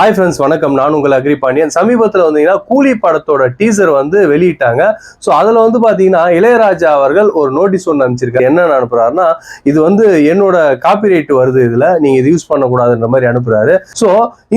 Hi friends வணக்கம். நான் உங்கள் அக்ரி பாண்டியன். சமீபத்தில் வந்தீங்கன்னா கூலி படத்தோட டீசர் வந்து வெளியிட்டாங்க. ஸோ அதில் வந்து பார்த்தீங்கன்னா இளையராஜா அவர்கள் ஒரு நோட்டீஸ் ஒன்று அனுப்பிச்சிருக்காரு. என்ன அனுப்புறாருன்னா இது வந்து என்னோட காப்பிரைட் வருது இதில். நீங்கள் இது யூஸ் பண்ணக்கூடாதுன்ற மாதிரி அனுப்புறாரு. ஸோ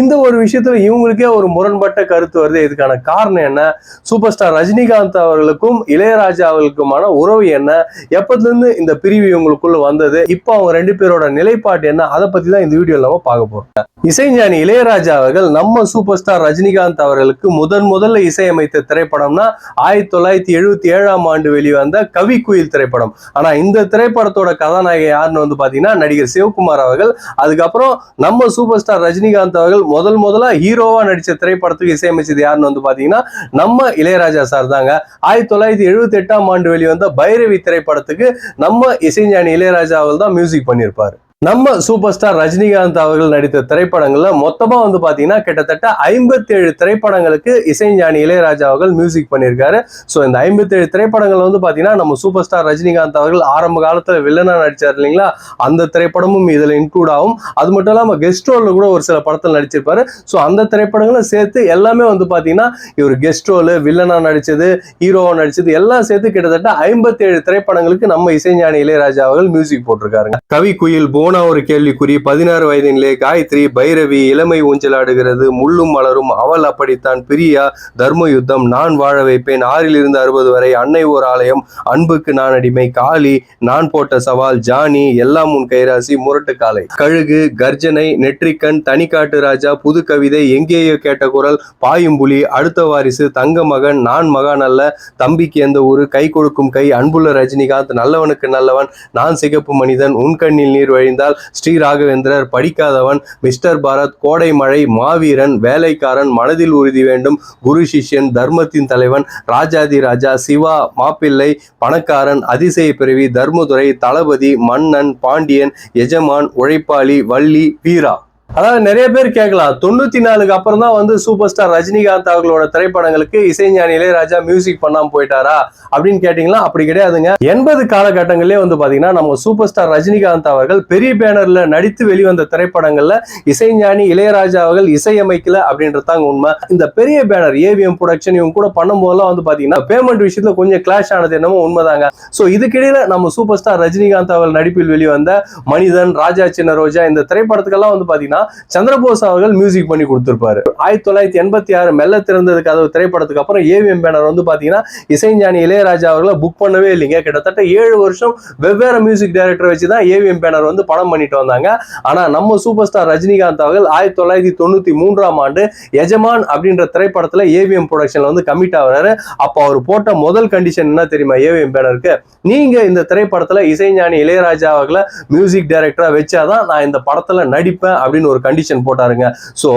இந்த ஒரு விஷயத்துல இவங்களுக்கே ஒரு முரண்பட்ட கருத்து வருது. இதுக்கான காரணம் என்ன? சூப்பர் ஸ்டார் ரஜினிகாந்த் அவர்களுக்கும் இளையராஜா அவர்களுக்குமான உறவு என்ன? எப்பத்துலேருந்து இந்த பிரிவு இவங்களுக்குள்ள வந்தது? இப்போ அவங்க ரெண்டு பேரோட நிலைப்பாடு என்ன? அதை பற்றி தான் இந்த வீடியோவில் நம்ம பார்க்க போகிறோம் இசைஞானி இளையராஜா அவர்கள் நம்ம சூப்பர் ஸ்டார் ரஜினிகாந்த் அவர்களுக்கு முதன் முதல்ல இசையமைத்த திரைப்படம்னா ஆயிரத்தி தொள்ளாயிரத்தி எழுபத்தி ஏழாம் ஆண்டு வெளிவந்த கவி குயில் திரைப்படம். ஆனா இந்த திரைப்படத்தோட கதாநாயகி யாருன்னு வந்து பாத்தீங்கன்னா நடிகர் சிவகுமார் அவர்கள். அதுக்கப்புறம் நம்ம சூப்பர் ஸ்டார் ரஜினிகாந்த் அவர்கள் முதல் முதல்ல ஹீரோவா நடிச்ச திரைப்படத்துக்கு இசையமைச்சது யாருன்னு வந்து பாத்தீங்கன்னா நம்ம இளையராஜா சார் தாங்க. ஆயிரத்தி தொள்ளாயிரத்தி எழுபத்தி எட்டாம் ஆண்டு வெளிவந்த பைரவி திரைப்படத்துக்கு நம்ம இசைஞானி இளையராஜா அவர்கள் தான் மியூசிக் பண்ணியிருப்பாரு. நம்ம சூப்பர் ஸ்டார் ரஜினிகாந்த் அவர்கள் நடித்த திரைப்படங்கள்ல மொத்தமா வந்து பாத்தீங்கன்னா கிட்டத்தட்ட ஐம்பத்தி ஏழு திரைப்படங்களுக்கு இசைஞானி இளையராஜா அவர்கள் மியூசிக் பண்ணியிருக்காரு. ஸோ இந்த ஐம்பத்தி ஏழு திரைப்படங்கள் வந்து பாத்தீங்கன்னா நம்ம சூப்பர் ஸ்டார் ரஜினிகாந்த் அவர்கள் ஆரம்ப காலத்துல வில்லனா நடிச்சார் இல்லைங்களா? அந்த திரைப்படமும் இதுல இன்க்ளூட் ஆகும். அது மட்டும் இல்லாம கெஸ்ட் ரோல்ல கூட ஒரு சில படத்தில் நடிச்சிருப்பாரு. ஸோ அந்த திரைப்படங்களும் சேர்த்து எல்லாமே வந்து பாத்தீங்கன்னா இவர் கெஸ்ட் ரோல் வில்லனா நடிச்சது ஹீரோவா நடிச்சது எல்லாம் சேர்த்து கிட்டத்தட்ட ஐம்பத்தி ஏழு திரைப்படங்களுக்கு நம்ம இசைஞானி இளையராஜா அவர்கள் மியூசிக் போட்டிருக்காருங்க. கவி குயில் போன் ஒரு கேள்விக்குறி. பதினாறு வயதினிலே காயத்ரி பைரவி இளமை ஊஞ்சலாடுகிறது. முள்ளும் மலரும். அவள் அப்படித்தான். பிரியா தர்ம யுத்தம். நான் வாழ வைப்பேன். ஆறில் இருந்து அறுபது வரை அன்னை ஓர் ஆலயம். அன்புக்கு நான் அடிமை. காளி நான் போட்ட சவால் ஜானி எல்லாம் உன் கைராசி முரட்டு காலை கழுகு கர்ஜனை நெற்றிக்கண் தனிக்காட்டு ராஜா புது கவிதை எங்கேயோ கேட்ட குரல் பாயும் புலி அடுத்த வாரிசு தங்க மகன் நான் மகான் அல்ல. தம்பிக்கு எந்த ஊரு? கை கொடுக்கும் கை. அன்புள்ள ரஜினிகாந்த் நல்லவனுக்கு நல்லவன். நான் சிகப்பு மனிதன். உன் கண்ணில் நீர் வழிந்தால் ஸ்ரீ ராகவேந்திரர் படிக்காதவன் மிஸ்டர் பாரத் கோடை மழை மாவீரன் வேலைக்காரன் மனதில் உறுதி வேண்டும் குரு சிஷ்யன் தர்மத்தின் தலைவன் ராஜாதி ராஜா சிவா மாப்பிள்ளை பணக்காரன் அதிசய பிறவி தர்மதுரை தளபதி மன்னன் பாண்டியன் எஜமான் உழைப்பாளி வள்ளி வீரா. அதாவது நிறைய பேர் கேட்கலாம். தொண்ணூத்தி நாலுக்கு அப்புறம் தான் வந்து சூப்பர் ஸ்டார் ரஜினிகாந்த் அவர்களோட திரைப்படங்களுக்கு இசைஞானி இளையராஜா மியூசிக் பண்ணாம போயிட்டாரா அப்படின்னு கேட்டீங்களா? அப்படி கிடையாதுங்க. எண்பது காலகட்டங்களிலே வந்து பாத்தீங்கன்னா நம்ம சூப்பர் ஸ்டார் ரஜினிகாந்த் அவர்கள் பெரிய பேனர்ல நடித்து வெளிவந்த திரைப்படங்கள்ல இசைஞானி இளையராஜா அவர்கள் இசையமைக்கல அப்படின்றதாங்க உண்மை. இந்த பெரிய பேனர் ஏவிஎம் ப்ரொடக்ஷன் இவங்க கூட பண்ணும்போதெல்லாம் வந்து பாத்தீங்கன்னா பேமெண்ட் விஷயத்துல கொஞ்சம் கிளாஷ் ஆனது என்னமோ உண்மைதாங்க. ஸோ இதுக்கிடையில நம்ம சூப்பர் ஸ்டார் ரஜினிகாந்த் அவர்கள் நடிப்பில் வெளிவந்த மனிதன் ராஜா சின்ன ரோஜா இந்த திரைப்படத்துக்கெல்லாம் வந்து பாத்தீங்கன்னா சந்திரபோஸ் அவர்கள் மியூசிக் பண்ணி கொடுத்திருப்பாரு. ஆயிரத்தி தொள்ளாயிரத்தி எண்பத்தி ஆறு மெல்ல திறந்தது கதவு திரைப்படத்துக்கு அப்புறம் ஏவிஎம் பேனர் வந்து பாத்தீங்கன்னா இசைஞானி இளையராஜா அவர்களை புக் பண்ணவே இல்லைங்க. கிட்டத்தட்ட ஏழு வருஷம் வெவ்வேறு மியூசிக் டைரக்டர் வச்சு தான் ஏவிஎம் பேனர் வந்து படம் பண்ணிட்டு வந்தாங்க. ஆனா நம்ம சூப்பர் ஸ்டார் ரஜினிகாந்த் அவர்கள் ஆயிரத்தி தொள்ளாயிரத்தி தொண்ணூத்தி மூன்றாம் ஆண்டு எஜமான் அப்படின்ற திரைப்படத்துல ஏவிஎம் ப்ரொடக்ஷன்ல வந்து கமிட் ஆகிறாரு. அப்போ அவர் போட்ட முதல் கண்டிஷன் என்ன தெரியுமா? ஏவிஎம் பேனருக்கு நீங்க இந்த திரைப்படத்துல இசைஞானி இளையராஜா அவர்களை மியூசிக் டைரக்டரா வச்சாதான் நான் இந்த படத்துல நடிப்பேன் அப்படின்னு ஒரு கண்டிஷன் போட்டாருங்க. ஸோ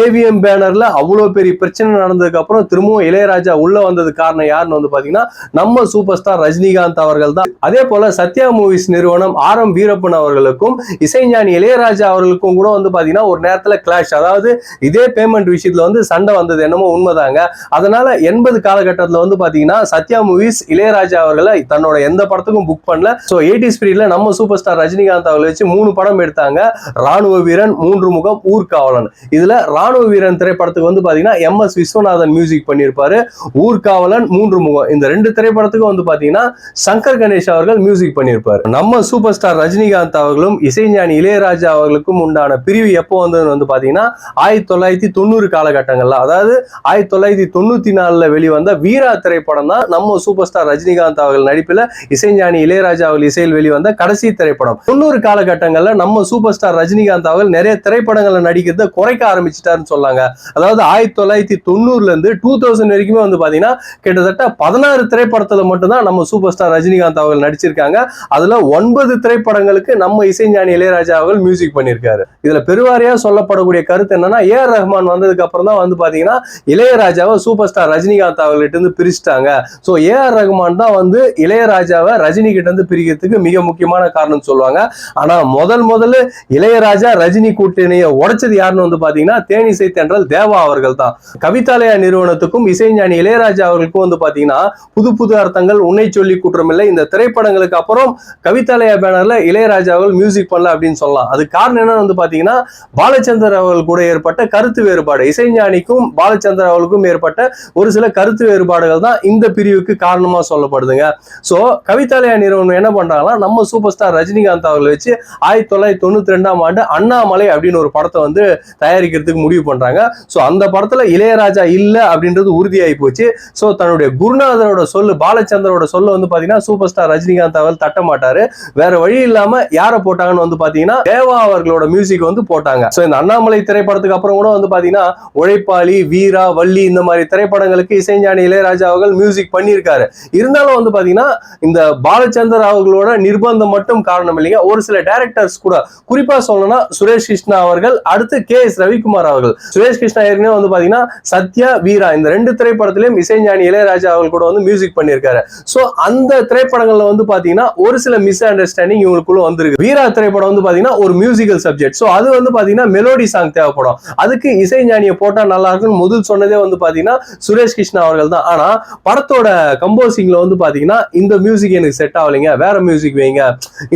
ஏவிஎம் பேனர்ல அவ்வளோ பெரிய பிரச்சனை நடந்ததுக்கு அப்புறம் திரும்பவும் இளையராஜா உள்ள வந்தது காரணம் யாருன்னு வந்து பாத்தீங்கன்னா நம்ம சூப்பர் ஸ்டார் ரஜினிகாந்த் அவர்கள் தான். அதே போல சத்யா மூவிஸ் நிறுவனம் ஆர் எம் வீரப்பன் அவர்களுக்கும் இசைஞானி இளையராஜா அவர்களுக்கும் கூட வந்து பாத்தீங்கன்னா ஒரு நேரத்தில் கிளாஷ் அதாவது இதே பேமெண்ட் விஷயத்துல வந்து சண்டை வந்தது என்னமோ உண்மைதாங்க. அதனால எண்பது காலகட்டத்தில் வந்து பாத்தீங்கன்னா சத்யா மூவிஸ் இளையராஜா அவர்களை தன்னோட எந்த படத்துக்கும் புக் பண்ணல. ஸோ எயிட்டி ஸ்பீட்ல நம்ம சூப்பர் ஸ்டார் ரஜினிகாந்த் அவர்களை வச்சு மூணு படம் எடுத்தாங்க. ராணுவ வீரன் மூன்று முகம் ஊர்காவலன் இதுல ராணுவ வீரன் திரைப்படத்துக்கு வந்து பாத்தீங்கன்னா எம் எஸ் விஸ்வநாதன் மியூசிக் பண்ணியிருப்பாரு. ஊர்காவலன் மூன்று முகம். இந்த ரெண்டு திரைப்படத்துக்கும் வந்து பாத்தீங்கன்னா சங்கர் கணேஷ் அவர்கள் மியூசிக் பண்ணியிருப்பாரு. நம்ம சூப்பர் ஸ்டார் ரஜினிகாந்த் அவர்களும் இசைஞானி இளையராஜா அவர்களுக்கும் உண்டான பிரிவு எப்போ வந்ததுன்னு வந்து பாத்தீங்கன்னா ஆயிரத்தி தொள்ளாயிரத்தி தொண்ணூறு காலகட்டங்கள்ல. அதாவது ஆயிரத்தி தொள்ளாயிரத்தி தொண்ணூத்தி நாலுல வெளிவந்த வீரா திரைப்படம் தான் நம்ம சூப்பர் ஸ்டார் ரஜினிகாந்த் அவர்கள் நடிப்பில் இசைஞானி இளையராஜா அவர்கள் இசையில் வெளிவந்த கடைசி திரைப்படம். தொண்ணூறு காலகட்டங்கள்ல நம்ம சூப்பர் ஸ்டார் ரஜினிகாந்த் அவர்கள் நிறைய திரைப்படங்களை நடிக்கிறத குறைக்க ஆரம்பிச்சிட்டாருன்னு சொல்லாங்க. அதாவது ஆயிரத்தி தொள்ளாயிரத்தி தொண்ணூறுலேருந்து டூ தௌசண்ட் வரைக்குமே வந்து பார்த்தீங்கன்னா கிட்டத்தட்ட பதினாறு திரைப்படத்தில் மட்டும்தான் நம்ம சூப்பர் ஸ்டார் ரஜினிகாந்த் அவர்கள் நடிச்சிருக்காங்க. அதில் ஒன்பது திரைப்படங்களுக்கு நம்ம இசைஞானி இளையராஜா அவர்கள் மியூசிக் பண்ணியிருக்காரு. இதில் பெருவாரியாக சொல்லப்படக்கூடிய கருத்து என்னன்னா ஏ ஆர் ரஹ்மான் வந்ததுக்கு அப்புறம் தான் வந்து பார்த்தீங்கன்னா இளையராஜாவை சூப்பர் ஸ்டார் ரஜினிகாந்த் அவர்கிட்ட இருந்து பிரிச்சுட்டாங்க. ஸோ ஏ ஆர் ரஹ்மான் தான் வந்து இளையராஜாவை ரஜினி கிட்ட இருந்து பிரிக்கிறதுக்கு மிக முக்கியமான காரணம் சொல்லுவாங்க. ஆனால் முதல் முதல்ல இளையராஜா ரஜினி கூட்டணியை உடைச்சது யாருன்னு வந்து பாத்தீங்கன்னா தேனிசை தென்றல் தேவா அவர்கள் தான் கவிதாலயா நிறுவனத்துக்கும் இசைஞானி இளையராஜா அவர்களுக்கும் வந்து பாத்தீங்கன்னா புது புது அர்த்தங்கள் உன்னை சொல்லி குற்றமில்லை இந்த திரைப்படங்களுக்கு அப்புறம் கவிதாலயா பேனர்ல இளையராஜா அவர்கள் மியூசிக் பண்ணல அப்படின்னு சொல்லலாம். அது காரணம் என்னன்னு வந்து பாத்தீங்கன்னா பாலச்சந்தர் அவர்கள் கூட ஏற்பட்ட கருத்து வேறுபாடு. இசைஞானிக்கும் பாலச்சந்தர் அவர்களுக்கும் ஏற்பட்ட ஒரு சில கருத்து வேறுபாடுகள் தான் இந்த பிரிவுக்கு காரணமா சொல்லப்படுதுங்க. சோ கவிதாலயா நிறுவனம் என்ன பண்றாங்கன்னா நம்ம சூப்பர் ஸ்டார் ரஜினிகாந்த் அவர்களை வச்சு ஆயிரத்தி தொள்ளாயிரத்தி தொண்ணூத்தி ரெண்டாம் ஆண்டு அண்ணாமலை அப்படின்னு ஒரு படத்தை வந்து தயாரிக்கிறதுக்கு முடிவு பண்றாங்க. ஸோ அந்த படத்துல இளையராஜா இல்லை அப்படின்றது உறுதியாகி போச்சு. ஸோ தன்னுடைய குருநாதரோட சொல்லு பாலச்சந்தரோட சொல்ல வந்து பாத்தீங்கன்னா சூப்பர் ஸ்டார் ரஜினிகாந்த் அவர்கள் தட்ட மாட்டாரு வேற வழி இல்லாம யாரை போட்டாங்கன்னு வந்து பாத்தீங்கன்னா தேவா அவர்களோட மியூசிக் வந்து போட்டாங்க. ஸோ இந்த அண்ணாமலை திரைப்படத்துக்கு அப்புறம் கூட வந்து பாத்தீங்கன்னா உழைப்பாளி வீரா வள்ளி இந்த மாதிரி திரைப்படங்களுக்கு இசைஞானி இளையராஜா அவர்கள் மியூசிக் பண்ணியிருக்காரு. இருந்தாலும் வந்து பாத்தீங்கன்னா இந்த பாலச்சந்தர் அவர்களோட நிர்பந்தம் மட்டும் காரணம் இல்லைங்க. ஒரு சில டேரக்டர்ஸ் கூட குறிப்பா சொல்லணும்னா சுரேஷ் கிருஷ்ணா அவர்கள் அடுத்து கே எஸ் ரவிக்குமார் அவர்கள். சுரேஷ் கிருஷ்ணா ஏற்கனவே வந்து பாத்தீங்கன்னா சத்யா வீரா இந்த ரெண்டு திரைப்படத்திலையும் இசைஞானி இளையராஜா அவர்கள் கூட வந்து மியூசிக் பண்ணியிருக்காரு. சோ அந்த திரைப்படங்கள்ல வந்து பாத்தீங்கன்னா ஒரு சில மிஸ் அண்டர்ஸ்டாண்டிங் இவங்களுக்குள்ள வந்திருக்கு. வீரா திரைப்படம் வந்து பாத்தீங்கன்னா ஒரு மியூசிக்கல் சப்ஜெக்ட் சோ அது வந்து பாத்தீங்கன்னா மெலோடி சாங் தேவைப்படும். அதுக்கு இசைஞானியை போட்டா நல்லா இருக்கும்னு முதல் சொன்னதே வந்து பாத்தீங்கன்னா சுரேஷ் கிருஷ்ணா அவர்கள் தான். ஆனா படத்தோட கம்போசிங்ல வந்து பாத்தீங்கன்னா இந்த மியூசிக் எனக்கு செட் ஆகலைங்க. வேற மியூசிக் வைங்க.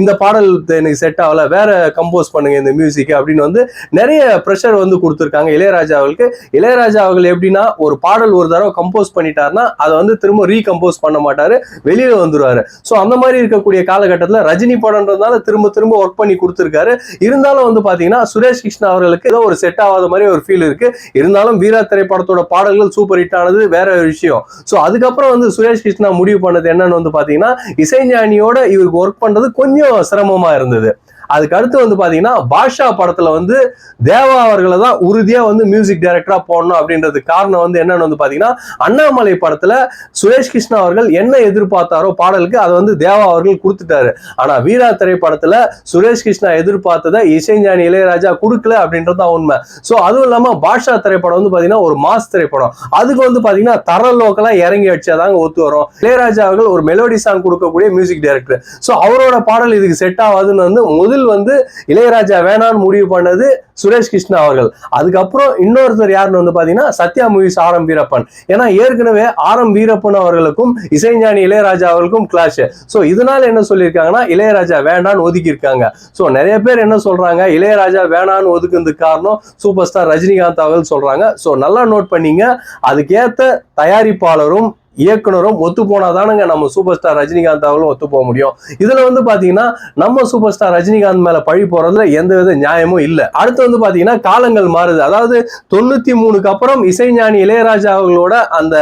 இந்த பாடல் எனக்கு செட் ஆகல. வேற கம்போஸ் பண்ணுங்க இந்த மியூசிக் அப்படின்னு வந்து நிறைய ப்ரெஷர் வந்து கொடுத்துருக்காங்க. இளையராஜா அவர்களுக்கு. இளையராஜா அவர்கள் எப்படின்னா ஒரு பாடல் ஒரு தடவை கம்போஸ் பண்ணிட்டாருன்னா அதை வந்து திரும்ப ரீகம்போஸ் பண்ண மாட்டாரு. வெளியில வந்துருவாரு. ஸோ அந்த மாதிரி இருக்கக்கூடிய காலகட்டத்தில் ரஜினி படம்ன்றதுனால திரும்ப திரும்ப ஒர்க் பண்ணி கொடுத்துருக்காரு. இருந்தாலும் வந்து பாத்தீங்கன்னா சுரேஷ் கிருஷ்ணா அவர்களுக்கு ஏதோ ஒரு செட் ஆகாத மாதிரி ஒரு ஃபீல் இருக்கு. இருந்தாலும் வீரா திரைப்படத்தோட பாடல்கள் சூப்பர் ஹிட் ஆனது வேற ஒரு விஷயம். ஸோ அதுக்கப்புறம் வந்து சுரேஷ் கிருஷ்ணா முடிவு பண்ணது என்னன்னு வந்து பாத்தீங்கன்னா இசைஞானியோட இவருக்கு ஒர்க் பண்றது கொஞ்சம் சிரமமா இருந்தது. அதுக்கு அடுத்து வந்து பாத்தீங்கன்னா பாஷா படத்துல வந்து தேவா அவர்களை தான் உறுதியா வந்து மியூசிக் டைரக்டரா போடணும் அப்படின்றது காரணம் வந்து என்னன்னு வந்து பாத்தீங்கன்னா அண்ணாமலை படத்துல சுரேஷ் கிருஷ்ணா அவர்கள் என்ன எதிர்பார்த்தாரோ பாடலுக்கு அதை வந்து தேவா அவர்கள் கொடுத்துட்டாரு. ஆனா வீரா திரைப்படத்துல சுரேஷ் கிருஷ்ணா எதிர்பார்த்ததை இசைஞானி இளையராஜா கொடுக்கல அப்படின்றது தான் உண்மை. சோ அதுவும் இல்லாம பாஷா திரைப்படம் வந்து பாத்தீங்கன்னா ஒரு மாஸ் திரைப்படம். அதுக்கு வந்து பாத்தீங்கன்னா தரலோக்கெல்லாம் இறங்கி அடிச்சாதாங்க ஒத்து வரும். இளையராஜா அவர்கள் ஒரு மெலோடி சாங் கொடுக்கக்கூடிய மியூசிக் டைரக்டர் சோ அவரோட பாடல் இதுக்கு செட் ஆகாதுன்னு வந்து முதல் வந்து இளையராஜா வேணான்னு முடிவு பண்ணது சுரேஷ் கிருஷ்ணா அவர்கள். அதுக்கப்புறம் இன்னொருத்தர் யாருன்னு வந்து பார்த்தீங்கன்னா Sathya movies R M Veerappan. ஏன்னா ஏற்கனவே ஆர் எம் வீரப்பன் அவர்களுக்கும் இசைஞானி இளையராஜா அவர்களுக்கும் கிளாஷ் ஸோ இதனால என்ன சொல்லியிருக்காங்கன்னா இளையராஜா வேண்டான்னு ஒதுக்கி இருக்காங்க நிறைய பேர் என்ன சொல்றாங்க இளையராஜா வேணான்னு ஒதுக்குறதுக்கு காரணம் சூப்பர் ஸ்டார் ரஜினிகாந்த் அவர்கள் சொல்றாங்க. ஸோ நல்லா நோட் பண்ணீங்க. அதுக்கேற்ற தயாரிப்பாளரும் இயக்குனரும் ஒத்து போனாதானுங்க நம்ம சூப்பர் ஸ்டார் ரஜினிகாந்த் அவர்களும் ஒத்து போக முடியும். இதுல வந்து பாத்தீங்கன்னா நம்ம சூப்பர் ஸ்டார் ரஜினிகாந்த் மேல பழி போறதுல எந்த வித நியாயமும் இல்லை. அடுத்து வந்து பாத்தீங்கன்னா காலங்கள் மாறுது. அதாவது தொண்ணூத்தி மூணுக்கு அப்புறம் இசைஞானி இளையராஜா அவர்களோட அந்த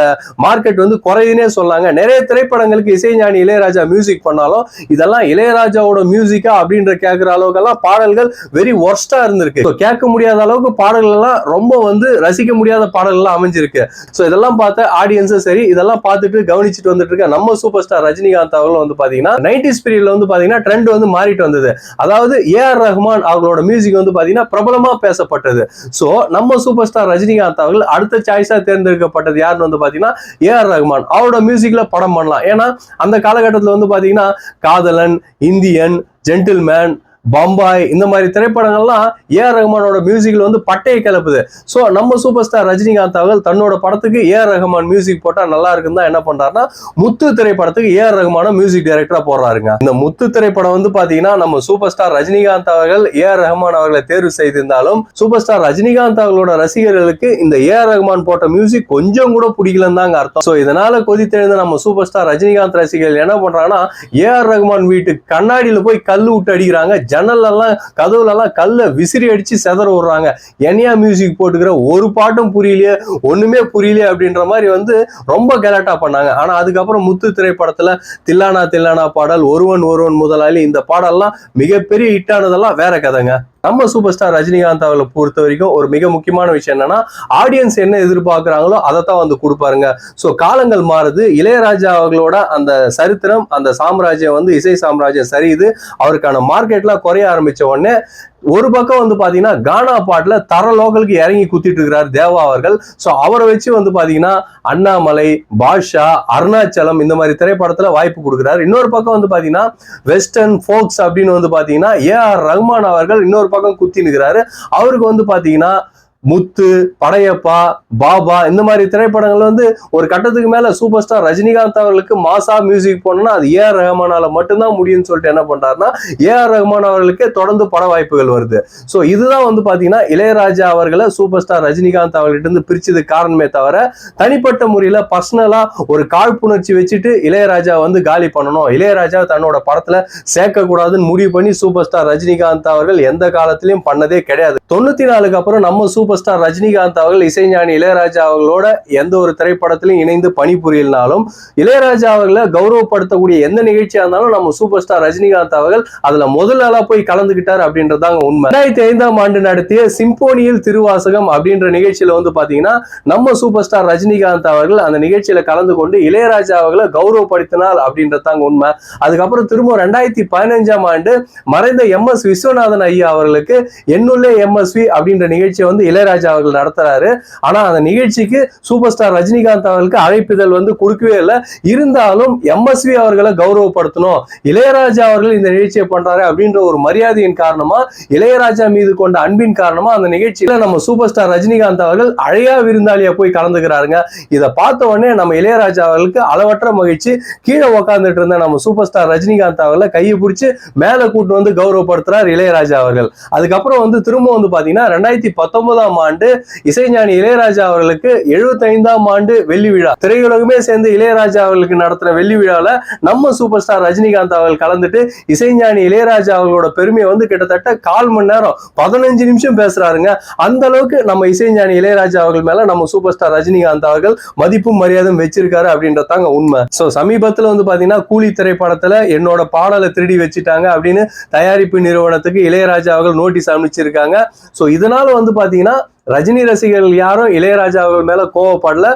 மார்க்கெட் வந்து குறையுதுன்னே சொல்லாங்க நிறைய திரைப்படங்களுக்கு இசைஞானி இளையராஜா மியூசிக் பண்ணாலும் இதெல்லாம் இளையராஜாவோட மியூசிக்கா அப்படின்ற கேட்கிற அளவுக்கெல்லாம் பாடல்கள் வெரி ஒர்ஸ்டா இருந்திருக்கு. கேட்க முடியாத அளவுக்கு பாடல்கள் எல்லாம் ரொம்ப வந்து ரசிக்க முடியாத பாடல்கள்லாம் அமைஞ்சிருக்கு. ஸோ இதெல்லாம் பார்த்த ஆடியன்ஸும் சரி இதெல்லாம் பார்த்துட்டு கவனிச்சுட்டு வந்துட்டு இருக்க நம்ம சூப்பர் ஸ்டார் ரஜினிகாந்த் அவர்களும் வந்து பாத்தீங்கன்னா நைன்டிஸ் பீரியட்ல வந்து பாத்தீங்கன்னா ட்ரெண்ட் வந்து மாறிட்டு வந்தது. அதாவது ஏஆர் ரஹ்மான் அவர்களோட மியூசிக் வந்து பாத்தீங்கன்னா பிரபலமா பேசப்பட்டது. ஸோ நம்ம சூப்பர் ஸ்டார் ரஜினிகாந்த் அவர்கள் அடுத்த சாய்ஸா தேர்ந்தெடுக்கப்பட்டது யாருன்னு வந்து பாத்தீங்கன்னா ஏஆர் ரஹ்மான் அவரோட மியூசிக்ல படம் பண்ணலாம். ஏன்னா அந்த காலகட்டத்தில் வந்து பாத்தீங்கன்னா காதலன் இந்தியன் ஜென்டில்மேன் பம்பாய் இந்த மாதிரி திரைப்படங்கள்லாம் ஏஆர் ரஹ்மானோட மியூசிக்ல வந்து பட்டையை கிளப்புது. ஸோ நம்ம சூப்பர் ஸ்டார் ரஜினிகாந்த் அவர்கள் தன்னோட படத்துக்கு ஏஆர் ரஹ்மான் மியூசிக் போட்டால் நல்லா இருக்குன்னு தான் என்ன பண்றாருன்னா முத்து திரைப்படத்துக்கு ஏஆர் ரஹ்மான மியூசிக் டைரக்டரா போடுறாருங்க. இந்த முத்து திரைப்படம் வந்து பாத்தீங்கன்னா நம்ம சூப்பர் ஸ்டார் ரஜினிகாந்த் அவர்கள் ஏஆர் ரஹ்மான் அவர்களை தேர்வு செய்திருந்தாலும் சூப்பர் ஸ்டார் ரஜினிகாந்த் அவர்களோட ரசிகர்களுக்கு இந்த ஏஆர் ரஹ்மான் போட்ட மியூசிக் கொஞ்சம் கூட பிடிக்கலன்னு தாங்க அர்த்தம். ஸோ இதனால கொதித்தெழுந்த நம்ம சூப்பர் ஸ்டார் ரஜினிகாந்த் ரசிகர்கள் என்ன பண்றாங்கன்னா ஏஆர் ரஹ்மான் வீட்டு கண்ணாடியில போய் கல் விட்டு அடிக்கிறாங்க. ஜன்னல்லாம் கதவுலலாம் கல்லை விசிறி அடிச்சு செதற விடுறாங்க. என்னையா மியூசிக் போட்டுக்கிற? ஒரு பாட்டும் புரியலையே ஒண்ணுமே புரியலையே அப்படின்ற மாதிரி வந்து ரொம்ப கலாட்டா பண்ணாங்க. ஆனா அதுக்கப்புறம் முத்து திரைப்படத்துல தில்லானா தில்லானா பாடல் ஒருவன் ஒருவன் முதலாளி இந்த பாடல்லாம் மிகப்பெரிய ஹிட் ஆனதெல்லாம் வேற கதைங்க. நம்ம சூப்பர் ஸ்டார் ரஜினிகாந்த் அவர்களை பொறுத்த வரைக்கும் ஒரு மிக முக்கியமான விஷயம் என்னன்னா ஆடியன்ஸ் என்ன எதிர்பார்க்குறாங்களோ அதை தான் வந்து கொடுப்பாருங்க. ஸோ காலங்கள் மாறுது. இளையராஜா அவர்களோட அந்த சரித்திரம் அந்த சாம்ராஜ்யம் வந்து இசை சாம்ராஜ்யம் சரியுது. அவருக்கான மார்க்கெட்லாம் குறைய ஆரம்பிச்ச உடனே ஒரு பக்கம் வந்து பாத்தீங்கன்னா கானா பாட்டுல தர லோக்கலுக்கு இறங்கி குத்திட்டு இருக்கிறார் தேவா அவர்கள். சோ அவரை வச்சு வந்து பாத்தீங்கன்னா அண்ணாமலை பாஷா அருணாச்சலம் இந்த மாதிரி திரைப்படத்துல வாய்ப்பு கொடுக்குறாரு. இன்னொரு பக்கம் வந்து பாத்தீங்கன்னா வெஸ்டர்ன் ஃபோக்ஸ் அப்படின்னு வந்து பாத்தீங்கன்னா ஏ ஆர் ரஹ்மான் அவர்கள் இன்னொரு பக்கம் குத்தி நிற்கிறாரு அவருக்கு வந்து பாத்தீங்கன்னா முத்து படையப்பா பாபா இந்த மாதிரி திரைப்படங்கள் வந்து ஒரு கட்டத்துக்கு மேல சூப்பர் ஸ்டார் ரஜினிகாந்த் அவர்களுக்கு மாசா மியூசிக் போனோம்னா அது ஏ ஆர் ரஹ்மானால மட்டும்தான் முடியும்னு சொல்லிட்டு என்ன பண்றாருன்னா ஏ ஆர் ரஹ்மான் அவர்களுக்கு தொடர்ந்து பட வாய்ப்புகள் வருது. ஸோ இதுதான் வந்து பாத்தீங்கன்னா இளையராஜா அவர்களை சூப்பர் ஸ்டார் ரஜினிகாந்த் அவர்கிட்ட இருந்து பிரிச்சது காரணமே தவிர தனிப்பட்ட முறையில பர்சனலா ஒரு காழ்ப்புணர்ச்சி வச்சுட்டு இளையராஜா வந்து காலி பண்ணணும். இளையராஜா தன்னோட படத்துல சேர்க்க கூடாதுன்னு முடிவு பண்ணி சூப்பர் ஸ்டார் ரஜினிகாந்த் அவர்கள் எந்த காலத்திலையும் பண்ணதே கிடையாது. தொண்ணூத்தி நாலுக்கு அப்புறம் நம்ம சூப்பர் ஸ்டார் ரஜினிகாந்த் அவர்கள் இசைஞானி இளையராஜா அவர்களோட எந்த ஒரு திரைப்படத்திலும் இணைந்து பணிபுரியலனாலும் இளையராஜா அவர்களை கௌரவப்படுத்தக்கூடிய எந்த நிகழ்ச்சியா இருந்தாலும் நம்ம சூப்பர் ஸ்டார் ரஜினிகாந்த் அவர்கள் அதுல முதல் நாளா போய் கலந்துகிட்டார் அப்படின்றதாங்க உண்மை. ரெண்டாயிரத்தி ஐந்தாம் ஆண்டு நடத்திய சிம்போனியில் திருவாசகம் அப்படின்ற நிகழ்ச்சியில வந்து பாத்தீங்கன்னா நம்ம சூப்பர் ஸ்டார் ரஜினிகாந்த் அவர்கள் அந்த நிகழ்ச்சியில கலந்து கொண்டு இளையராஜா அவர்களை கௌரவப்படுத்தினார் அப்படின்றதாங்க உண்மை. அதுக்கப்புறம் திரும்ப ரெண்டாயிரத்தி பதினஞ்சாம் ஆண்டு மறைந்த எம் எஸ் விஸ்வநாதன் ஐயா அவர்களுக்கு என்னுள்ளே எம்எஸ்வி அப்படின்ற நிகழ்ச்சியை வந்து இளையராஜா அவர்கள் நடத்துறாரு. ஆனா அந்த நிகழ்ச்சிக்கு சூப்பர் ஸ்டார் ரஜினிகாந்த் அவர்களுக்கு அழைப்புதல் வந்து கொடுக்கவே இல்லை. இருந்தாலும் எம்எஸ்வி அவர்களை கௌரவப்படுத்தணும். இளையராஜா அவர்கள் இந்த நிகழ்ச்சியை பண்றாரு அப்படின்ற ஒரு மரியாதையின் காரணமா இளையராஜா மீது கொண்ட அன்பின் காரணமா அந்த நிகழ்ச்சியில நம்ம சூப்பர் ஸ்டார் ரஜினிகாந்த் அவர்கள் அழையா விருந்தாளியா போய் கலந்துக்கிறாருங்க. இதை பார்த்த உடனே நம்ம இளையராஜா அவர்களுக்கு அளவற்ற மகிழ்ச்சி. கீழே உக்காந்துட்டு இருந்த நம்ம சூப்பர் ஸ்டார் ரஜினிகாந்த் அவர்களை கையை பிடிச்சி மேல கூட்டு வந்து கௌரவப்படுத்துறார் இளையராஜா அவர்கள். அதுக்கப்புறம் வந்து திரும்ப வந்து பாத்தீங்கன்னா ரெண்டாயிரத்தி பத்தொன்பதாம் ஆண்டு இசைஞானி இளையராஜா அவர்களுக்கு எழுபத்தைந்தாம் ஆண்டு வெள்ளி விழா. திரையுலகமே சேர்ந்து இளையராஜா அவர்களுக்கு நடத்துற வெள்ளி விழாவில் நம்ம சூப்பர் ஸ்டார் ரஜினிகாந்த் அவர்கள் கலந்துட்டு இசைஞானி இளையராஜா அவர்களோட பெருமையை வந்து கிட்டத்தட்ட கால் மணி நேரம் பதினஞ்சு நிமிஷம் பேசுறாருங்க. அந்த அளவுக்கு நம்ம இசைஞானி இளையராஜா அவர்கள் மேல நம்ம சூப்பர் ஸ்டார் ரஜினிகாந்த் அவர்கள் மதிப்பும் மரியாதையும் வச்சிருக்காரு அப்படின்றதாங்க உண்மை. சோ சமீபத்தில் வந்து பாத்தீங்கன்னா கூலி திரைப்படத்துல என்னோட பாடலை திருடி வச்சுட்டாங்க அப்படின்னு தயாரிப்பு நிறுவனத்துக்கு இளையராஜா அவர்கள் நோட்டீஸ் அனுப்பிச்சிருக்காங்க. ஸோ இதனால வந்து பாத்தீங்கன்னா up ரஜினி ரசிகர்கள் யாரும் இளையராஜா மேல கோவப்படல.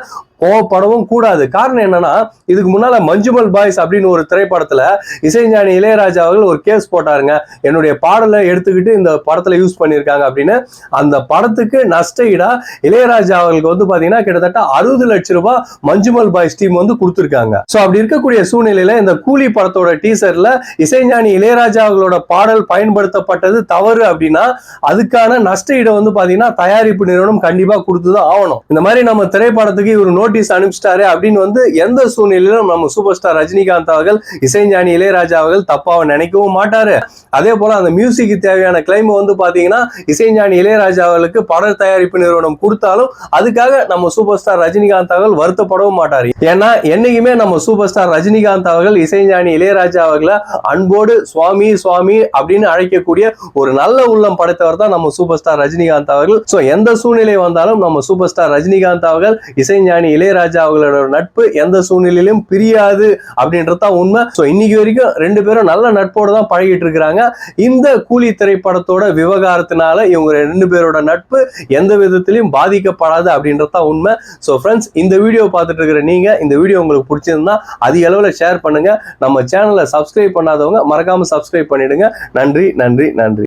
கோவப்படவும் கூடாது. காரணம் என்னன்னா இதுக்கு முன்னால மஞ்சுமல் பாய்ஸ் அப்படின்னு ஒரு திரைப்படத்துல இசைஞானி இளையராஜா அவர்கள் ஒரு கேஸ் போட்டாருங்க. என்னுடைய பாடலை எடுத்துக்கிட்டு இந்த படத்துல யூஸ் பண்ணியிருக்காங்க அப்படின்னு. அந்த படத்துக்கு நஷ்ட ஈடா இளையராஜா அவர்களுக்கு வந்து பாத்தீங்கன்னா கிட்டத்தட்ட அறுபது லட்சம் ரூபாய் மஞ்சுமல் பாய்ஸ் டீம் வந்து கொடுத்துருக்காங்க. சோ அப்படி இருக்கக்கூடிய சூழ்நிலையில இந்த கூலி படத்தோட டீசர்ல இசைஞானி இளையராஜா அவர்களோட பாடல் பயன்படுத்தப்பட்டது தவறு அப்படின்னா அதுக்கான நஷ்ட ஈடை வந்து பாத்தீங்கன்னா தயாரிப்பு நிறுவனம் கண்டிப்பா கொடுத்துதான் ஆகணும். இந்த மாதிரி நம்ம திரைப்படத்துக்கு இவர் நோட்டீஸ் அனுப்பிச்சிட்டாரு அப்படின்னு வந்து எந்த சூழ்நிலையிலும் நம்ம சூப்பர் ஸ்டார் ரஜினிகாந்த் அவர்கள் இசைஞானி இளையராஜா அவர்கள் தப்பாக நினைக்கவும் மாட்டாரு. அதே போல அந்த மியூசிக்கு தேவையான கிளைம் வந்து பாத்தீங்கன்னா இசைஞானி இளையராஜா அவர்களுக்கு பட தயாரிப்பு நிறுவனம் கொடுத்தாலும் அதுக்காக நம்ம சூப்பர் ஸ்டார் ரஜினிகாந்த் அவர்கள் வருத்தப்படவும் மாட்டாரு. ஏன்னா என்னைக்குமே நம்ம சூப்பர் ஸ்டார் ரஜினிகாந்த் அவர்கள் இசைஞானி இளையராஜா அவர்களை அன்போடு சுவாமி சுவாமி அப்படின்னு அழைக்கக்கூடிய ஒரு நல்ல உள்ளம் படைத்தவர் தான் நம்ம சூப்பர் ஸ்டார் ரஜினிகாந்த் அவர்கள். சோ எந்த சூழ்நிலை வந்தாலும் நம்ம சூப்பர் ஸ்டார் ரஜினிகாந்த் அவர்கள் இசைஞானி இளையராஜா அவர்களோட நட்பு எந்த சூழ்நிலையிலும் பிரியாது அப்படின்றது தான் உண்மை. ஸோ இன்னைக்கு வரைக்கும் ரெண்டு பேரும் நல்ல நட்போடு தான் பழகிட்டு இருக்கிறாங்க. இந்த கூலி திரைப்படத்தோட விவகாரத்தினால இவங்க ரெண்டு பேரோட நட்பு எந்த விதத்திலையும் பாதிக்கப்படாது அப்படின்றது தான் உண்மை. ஸோ ஃப்ரெண்ட்ஸ் இந்த வீடியோ பார்த்துட்டு இருக்கிற நீங்க இந்த வீடியோ உங்களுக்கு பிடிச்சிருந்தா அதிக அளவில் ஷேர் பண்ணுங்க. நம்ம சேனலை சப்ஸ்கிரைப் பண்ணாதவங்க மறக்காம சப்ஸ்கிரைப் பண்ணிடுங்க. நன்றி நன்றி நன்றி.